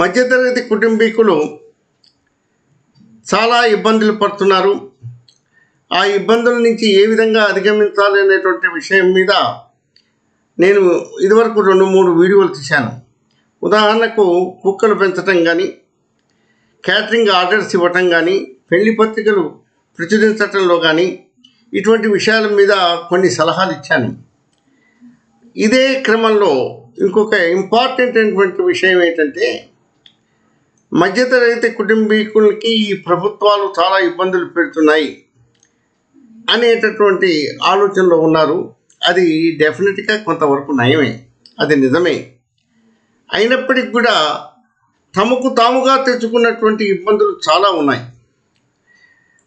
మధ్యతరగతి కుటుంబీకులు చాలా ఇబ్బందులు పడుతున్నారు. ఆ ఇబ్బందుల నుంచి ఏ విధంగా అధిగమించాలి అనేటువంటి విషయం మీద నేను ఇదివరకు రెండు మూడు వీడియోలు తీశాను. ఉదాహరణకు కుక్కలు పెంచడం కానీ క్యాటరింగ్ ఆర్డర్స్ ఇవ్వటం కానీ పెళ్ళి పత్రికలు ప్రచురించటంలో కానీ ఇటువంటి విషయాల మీద కొన్ని సలహాలు ఇచ్చాను. ఇదే క్రమంలో ఇంకొక ఇంపార్టెంట్ అయినటువంటి విషయం ఏంటంటే మధ్యతరగతి కుటుంబీకులకి ఈ ప్రభుత్వాలు చాలా ఇబ్బందులు పెడుతున్నాయి అనేటటువంటి ఆలోచనలో ఉన్నారు. అది డెఫినెట్గా కొంతవరకు నయమే. అది నిజమే. అయినప్పటికీ కూడా తమకు తాముగా తెచ్చుకున్నటువంటి ఇబ్బందులు చాలా ఉన్నాయి.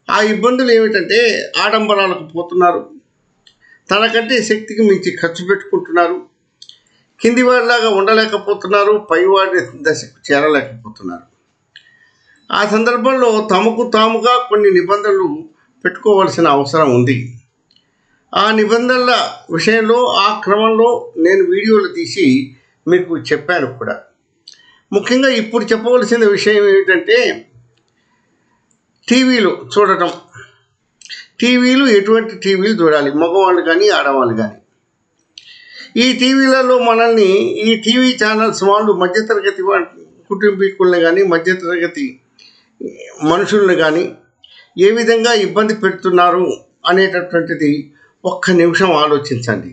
ఆ ఇబ్బందులు ఏమిటంటే ఆడంబరాలకు పోతున్నారు. తనకంటే శక్తికి మించి ఖర్చు పెట్టుకుంటున్నారు. కింది వాడిలాగా ఉండలేకపోతున్నారు పైవాడి దశకు చేరలేకపోతున్నారు. ఆ సందర్భంలో తమకు తాముగా కొన్ని నిబంధనలు పెట్టుకోవాల్సిన అవసరం ఉంది. ఆ నిబంధనల విషయంలో ఆ క్రమంలో నేను వీడియోలు తీసి మీకు చెప్పాను కూడా. ముఖ్యంగా ఇప్పుడు చెప్పవలసిన విషయం ఏమిటంటే టీవీలు చూడటం. టీవీలు ఎటువంటి టీవీలు చూడాలి? మగవాళ్ళు కానీ ఆడవాళ్ళు కానీ ఈ టీవీలలో మనల్ని ఈ టీవీ ఛానల్స్ వాళ్ళు మధ్యతరగతి కుటుంబీకులను కుటుంబీకుల్ని కానీ మధ్యతరగతి మనుషుల్ని కానీ ఏ విధంగా ఇబ్బంది పెడుతున్నారు అనేటటువంటిది ఒక్క నిమిషం ఆలోచించండి.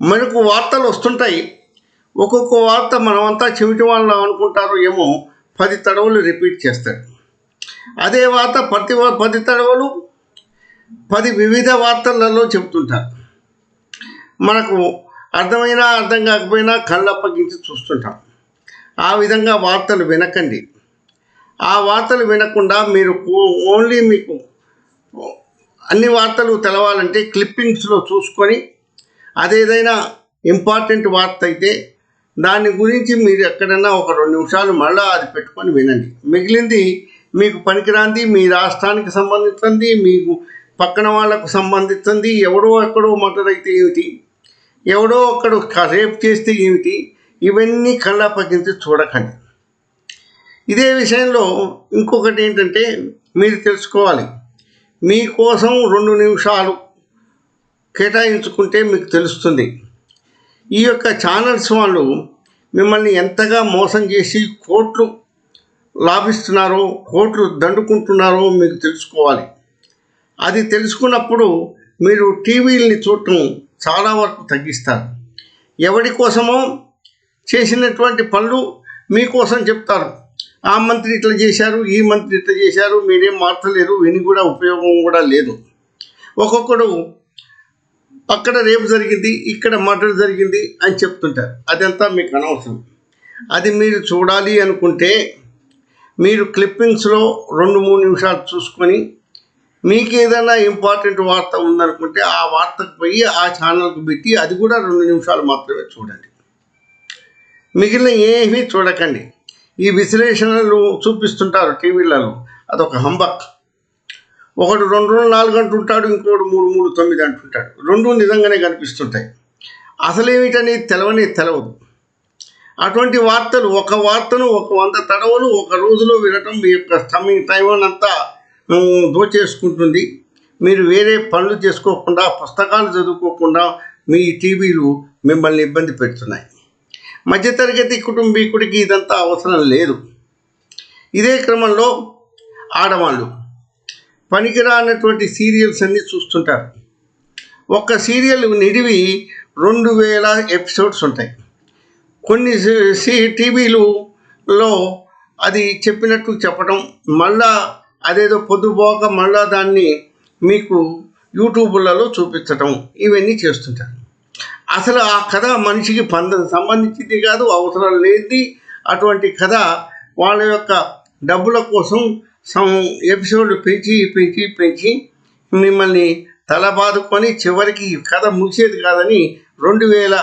మనకు వార్తలు వస్తుంటాయి. ఒక్కొక్క వార్త మనమంతా చెవిటి వాళ్ళు అనుకుంటారు ఏమో పది తడవలు రిపీట్ చేస్తాడు అదే వార్త ప్రతి పది తడవలు పది వివిధ వార్తలలో చెబుతుంటారు. మనకు అర్థమైనా అర్థం కాకపోయినా కళ్ళప్పగించి చూస్తుంటాం. ఆ విధంగా వార్తలు వినకండి. ఆ వార్తలు వినకుండా మీరు ఓన్లీ మీకు అన్ని వార్తలు తెలవాలంటే క్లిప్పింగ్స్లో చూసుకొని అదేదైనా ఇంపార్టెంట్ వార్త అయితే దాని గురించి మీరు ఎక్కడైనా ఒక రెండు నిమిషాలు మళ్ళీ అది పెట్టుకొని వినండి. మిగిలింది మీకు పనికిరాంది మీ రాష్ట్రానికి సంబంధించింది మీకు పక్కన వాళ్ళకు సంబంధించింది ఎవడో ఎక్కడో మటర్ అయితే ఏమిటి? ఎవడో ఒక్కడు కాసేపు చేస్తే ఏమిటి? ఇవన్నీ కళ్ళాపగించి చూడకండి. ఇదే విషయంలో ఇంకొకటి ఏంటంటే మీరు తెలుసుకోవాలి. మీకోసం రెండు నిమిషాలు కేటాయించుకుంటే మీకు తెలుస్తుంది. ఈ యొక్క ఛానల్స్ వాళ్ళు మిమ్మల్ని ఎంతగా మోసం చేసి కోట్లు లాభిస్తున్నారో కోట్లు దండుకుంటున్నారో మీకు తెలుసుకోవాలి. అది తెలుసుకున్నప్పుడు మీరు టీవీలని చూడటం చాలా వరకు తగ్గిస్తారు. ఎవరి కోసమో చేసినటువంటి పనులు మీకోసం చెప్తారు. ఆ మంత్రి ఇట్లా చేశారు ఈ మంత్రి ఇట్లా చేశారు మీరేం మార్చలేరు విని కూడా ఉపయోగం కూడా లేదు. ఒక్కొక్కడు అక్కడ రేపు జరిగింది ఇక్కడ మర్డర్ జరిగింది అని చెప్తుంటారు. అదంతా మీకు అనవసరం. అది మీరు చూడాలి అనుకుంటే మీరు క్లిప్పింగ్స్లో రెండు మూడు నిమిషాలు చూసుకొని మీకు ఏదైనా ఇంపార్టెంట్ వార్త ఉందనుకుంటే ఆ వార్తకు పోయి ఆ ఛానల్కు పెట్టి అది కూడా రెండు నిమిషాలు మాత్రమే చూడండి. మిగిలిన ఏమీ చూడకండి. ఈ విశ్లేషణలు చూపిస్తుంటారు టీవీలలో. అదొక హంబక్. ఒకడు రెండు రెండు నాలుగు అంటుంటాడు ఇంకోటి మూడు మూడు తొమ్మిది అంటుంటాడు. రెండు నిజంగానే కనిపిస్తుంటాయి. అసలేమిటని తెలవని తెలవదు. అటువంటి వార్తలు ఒక వార్తను ఒక వంద తడవలు ఒక రోజులో వినటం మీ యొక్క స్టమింగ్ టైం అంతా దోచేసుకుంటుంది. మీరు వేరే పనులు చేసుకోకుండా పుస్తకాలు చదువుకోకుండా మీ టీవీలు మిమ్మల్ని ఇబ్బంది పెడుతున్నాయి. మధ్యతరగతి కుటుంబీకుడికి ఇదంతా అవసరం లేదు. ఇదే క్రమంలో ఆడవాళ్ళు పనికిరానటువంటి సీరియల్స్ అన్నీ చూస్తుంటారు. ఒక్క సీరియల్ నిడివి రెండు వేల ఎపిసోడ్స్ ఉంటాయి. కొన్ని సి- సి టీవీలులో అది చెప్పినట్టు చెప్పడం మళ్ళా అదేదో పొద్దుపోక మళ్ళా దాన్ని మీకు యూట్యూబ్లలో చూపించటం ఇవన్నీ చేస్తుంటారు. అసలు ఆ కథ మనిషికి పంద సంబంధించింది కాదు అవసరం లేనిది అటువంటి కథ వాళ్ళ యొక్క డబ్బుల కోసం సం ఎపిసోడ్ పెంచి పెంచి పెంచి మిమ్మల్ని తల బాదుకొని చివరికి కథ ముగిసేది కాదని రెండు వేల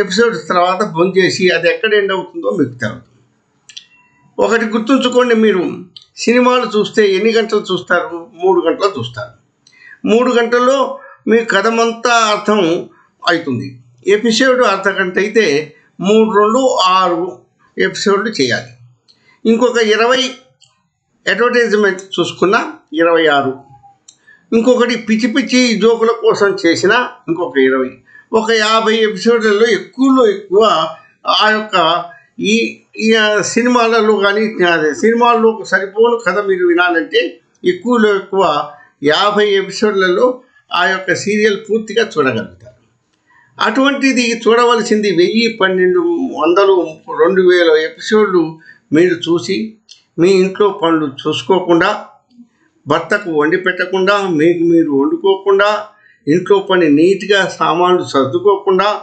ఎపిసోడ్స్ తర్వాత బంద్ చేసి అది ఎక్కడ ఎండ్ అవుతుందో మీకు తెలియదు ఒకటి గుర్తుంచుకోండి మీరు. సినిమాలు చూస్తే ఎన్ని గంటలు చూస్తారు? మూడు గంటలు చూస్తారు. మూడు గంటల్లో మీ కథమంతా అర్థం అవుతుంది ఎపిసోడ్ అర్ధ గంట అయితే మూడు రెండు ఆరు ఎపిసోడ్లు చేయాలి. ఇంకొక ఇరవై అడ్వర్టైజ్మెంట్ చూసుకున్న ఇరవై ఆరు. ఇంకొకటి పిచ్చి పిచ్చి జోకుల కోసం చేసిన ఇంకొక ఇరవై. ఒక యాభై ఎపిసోడ్లలో ఎక్కువలో ఎక్కువ ఆ యొక్క ఈ ఈ సినిమాలలో కానీ సినిమాల్లో సరిపోను కథ మీరు వినాలంటే ఎక్కువలో ఎక్కువ యాభై ఎపిసోడ్లలో ఆ యొక్క సీరియల్ పూర్తిగా చూడగలుగుతారు. అటువంటిది చూడవలసింది వెయ్యి పన్నెండు వందలు రెండు వేల ఎపిసోడ్లు మీరు చూసి మీ ఇంట్లో పనులు చూసుకోకుండా భర్తకు వండి పెట్టకుండా మీకు మీరు వండుకోకుండా ఇంట్లో పని నీట్గా సామాన్లు సర్దుకోకుండా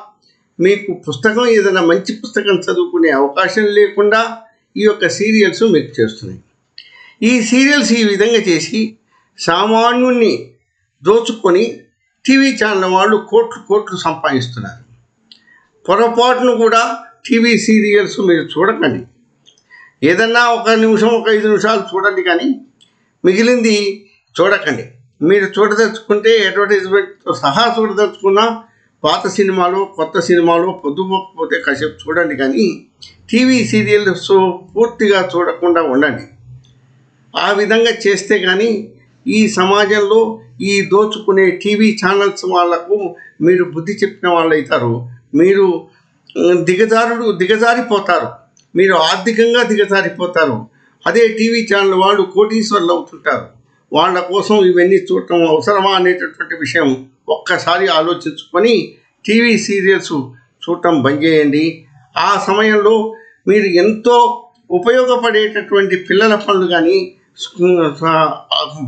మీకు పుస్తకం ఏదైనా మంచి పుస్తకం చదువుకునే అవకాశం లేకుండా ఈ యొక్క సీరియల్స్ మీకు చేస్తున్నాయి. ఈ సీరియల్స్ ఈ విధంగా చేసి సామాన్యుణ్ణి దోచుకొని టీవీ ఛానల్ వాళ్ళు కోట్లు కోట్లు సంపాదిస్తున్నారు. పొరపాటును కూడా టీవీ సీరియల్స్ మీరు చూడకండి. ఏదన్నా ఒక నిమిషం ఒక ఐదు నిమిషాలు చూడండి కానీ మిగిలింది చూడకండి. మీరు చూడదలుచుకుంటే అడ్వర్టైజ్మెంట్తో సహా చూడదలుచుకున్నా పాత సినిమాలు కొత్త సినిమాలు పొద్దుపోకపోతే కాసేపు చూడండి కానీ టీవీ సీరియల్స్ పూర్తిగా చూడకుండా ఉండండి. ఆ విధంగా చేస్తే కానీ ఈ సమాజంలో ఈ దోచుకునే టీవీ ఛానల్స్ వాళ్ళకు మీరు బుద్ధి చెప్పిన వాళ్ళు అవుతారు. మీరు దిగజారుడు దిగజారిపోతారు. మీరు ఆర్థికంగా దిగజారిపోతారు. అదే టీవీ ఛానల్ వాళ్ళు కోటీశ్వర్లు అవుతుంటారు. వాళ్ళ కోసం ఇవన్నీ చూడటం అవసరమా అనేటటువంటి విషయం ఒక్కసారి ఆలోచించుకొని టీవీ సీరియల్స్ చూడటం బంద్ చేయండి. ఆ సమయంలో మీరు ఎంతో ఉపయోగపడేటటువంటి పిల్లల పనులు కానీ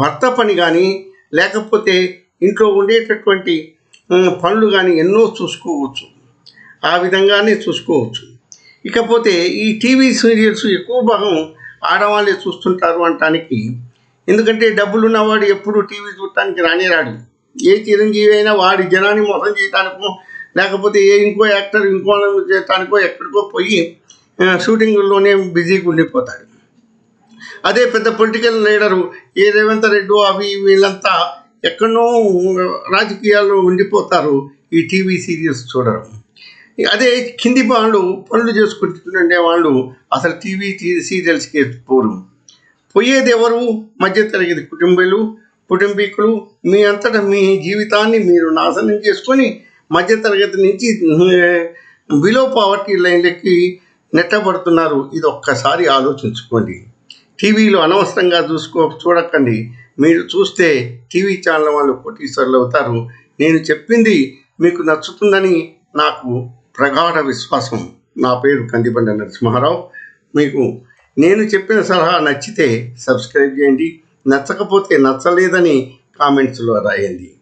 భర్త పని కానీ లేకపోతే ఇంట్లో ఉండేటటువంటి పనులు కానీ ఎన్నో చూసుకోవచ్చు. ఆ విధంగానే చూసుకోవచ్చు. ఇకపోతే ఈ టీవీ సీరియల్స్ ఎక్కువ భాగం ఆడవాళ్ళే చూస్తుంటారు అనటానికి. ఎందుకంటే డబ్బులు ఉన్నవాడు ఎప్పుడు టీవీ చూడటానికి రానే రాడు. ఏ చిరంజీవి అయినా వాడి జనాన్ని మోసం చేయటానికో లేకపోతే ఏ ఇంకో యాక్టర్ ఇంకో చేయటానికో ఎక్కడికో పోయి షూటింగ్లోనే బిజీగా ఉండిపోతాడు. అదే పెద్ద పొలిటికల్ లీడరు ఏ రేవంత్ రెడ్డి అవి వీళ్ళంతా ఎక్కడో రాజకీయాల్లో ఉండిపోతారు ఈ టీవీ సీరియల్స్ చూడరు అదే కింది వాళ్ళు పనులు చేసుకుంటుండే వాళ్ళు అసలు టీవీ సీరియల్స్కి పోరు. పోయేది ఎవరు? మధ్యతరగతి కుటుంబాలు కుటుంబీకులు మీ అంతటా మీ జీవితాన్ని మీరు నాశనం చేసుకొని మధ్యతరగతి నుంచి బిలో పావర్టీ లైన్లకి నెట్టబడుతున్నారు. ఇది ఒక్కసారి ఆలోచించుకోండి. టీవీలో అనవసరంగా చూసుకో చూడకండి. మీరు చూస్తే టీవీ ఛానల్ వాళ్ళు కోటీశ్వర్లు అవుతారు. నేను చెప్పింది మీకు నచ్చుతుందని నాకు ప్రగాఢ విశ్వాసం. నా పేరు కందిబండ నరసింహారావు. మీకు నేను చెప్పిన సలహా నచ్చితే సబ్స్క్రైబ్ చేయండి. నచ్చకపోతే నచ్చలేదని కామెంట్స్లో రాయండి.